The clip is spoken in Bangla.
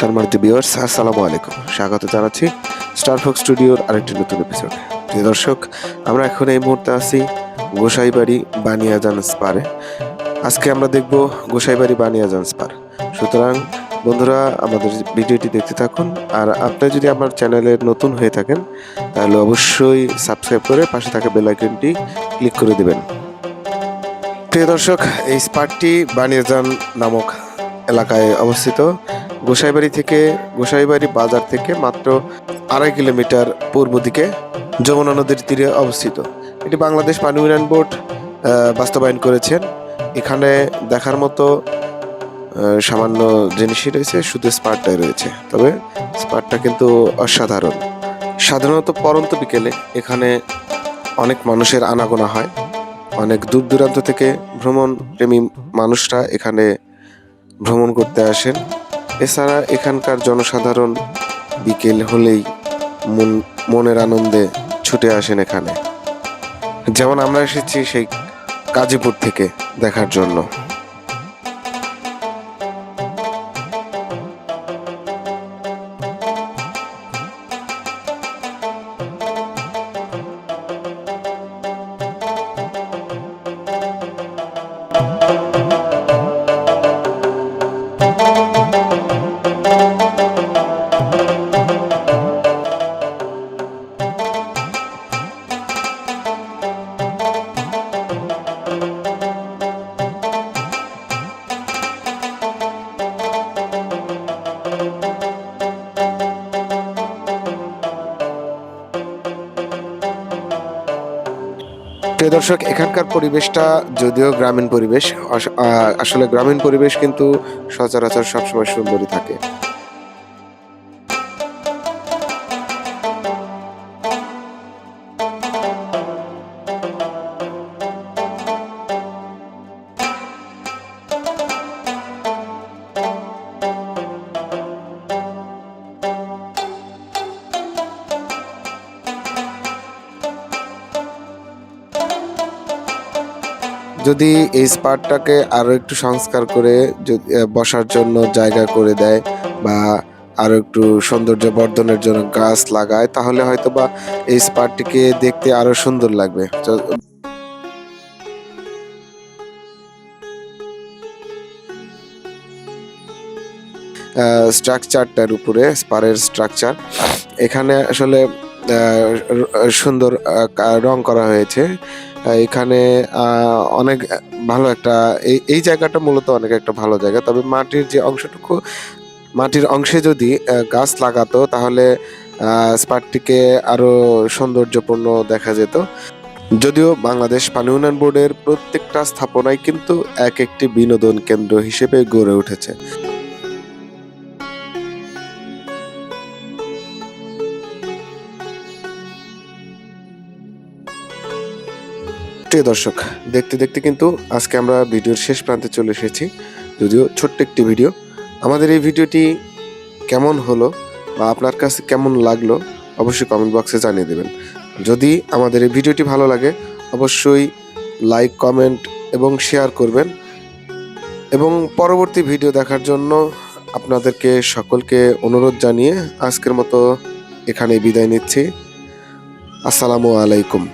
সম্মানিত ভিউয়ার্স আসসালামু আলাইকুম। স্বাগত জানাচ্ছি স্টার ফক্স স্টুডিওর আরেকটি নতুন এপিসোড প্রিয় দর্শক, আমরা এখন এই মুহূর্তে আছি গোসাইবাড়ি বানিয়াজান স্পারে আজকে আমরা দেখব গোসাইবাড়ি বানিয়াজান স্পার সুতরাং, বন্ধুরা, আমাদের ভিডিওটি দেখতে থাকুন। আর আপনি যদি আমার চ্যানেলে নতুন হয়ে থাকেন, তাহলে অবশ্যই সাবস্ক্রাইব করে পাশে থাকা বেল আইকনটি ক্লিক করে দিবেন। প্রিয় দর্শক, এই স্পারটি বানিয়াজান নামক এলাকায় অবস্থিত। গোসাইবাড়ি থেকে, গোসাইবাড়ি বাজার থেকে মাত্র আড়াই কিলোমিটার পূর্ব দিকে যমুনা নদীর তীরে অবস্থিত। এটি বাংলাদেশ পানি উন্নয়ন বোর্ড বাস্তবায়ন করেছেন। এখানে দেখার মতো সামান্য জিনিসই রয়েছে, শুধু স্পারটাই রয়েছে। তবে স্পারটা কিন্তু অসাধারণ। সাধারণত পরন্ত বিকেলে এখানে অনেক মানুষের আনাগোনা হয়। অনেক দূর দূরান্ত থেকে ভ্রমণ প্রেমী মানুষরা এখানে ভ্রমণ করতে আসেন। এছাড়া এখানকার জনসাধারণ বিকেল হলেই মন, মনের আনন্দে ছুটে আসেন এখানে। যেমন আমরা এসেছি সেই গাজীপুর থেকে দেখার জন্য। প্রিয় দর্শক, এখানকার পরিবেশটা যদিও গ্রামীণ পরিবেশ আসলে গ্রামীণ পরিবেশ কিন্তু সচরাচর সবসময় সুন্দরই থাকে। যদি এই স্পারটাকে আরও একটু সংস্কার করে বসার জন্য জায়গা করে দেয় বা আরও একটু সৌন্দর্য বর্ধনের জন্য গাছ লাগায়, তাহলে হয়তো বা এই স্পারটিকে দেখতে আরও সুন্দর লাগবে। স্ট্রাকচারটার উপরে, স্পারের স্ট্রাকচার এখানে আসলে সুন্দর রং করা হয়েছে। এখানে অনেক ভালো একটা এই এই জায়গাটা মূলত অনেক একটা ভালো জায়গা। তবে মাটির যে অংশটুকু মাটির অংশে যদি গাছ লাগাতো তাহলে আহ, আরও সৌন্দর্যপূর্ণ দেখা যেত। যদিও বাংলাদেশ পানি উন্নয়ন বোর্ডের প্রত্যেকটা স্থাপনায় কিন্তু এক একটি বিনোদন কেন্দ্র হিসেবে গড়ে উঠেছে। প্রিয় দর্শক, দেখতে দেখতে কিন্তু আজকে আমরা ভিডিওর শেষ প্রান্তে চলে এসেছি। যদিও ছোট্ট একটি ভিডিও। আমাদের এই ভিডিওটি কেমন হলো বা আপনার কাছে কেমন লাগল অবশ্যই কমেন্ট বক্সে জানিয়ে দেবেন। যদি আমাদের এই ভিডিওটি ভালো লাগে, অবশ্যই লাইক কমেন্ট এবং শেয়ার করবেন। এবং পরবর্তী ভিডিও দেখার জন্য আপনাদেরকে সকলকে অনুরোধ জানিয়ে আজকের মতো এখানে বিদায় নিচ্ছি। আসসালামু আলাইকুম।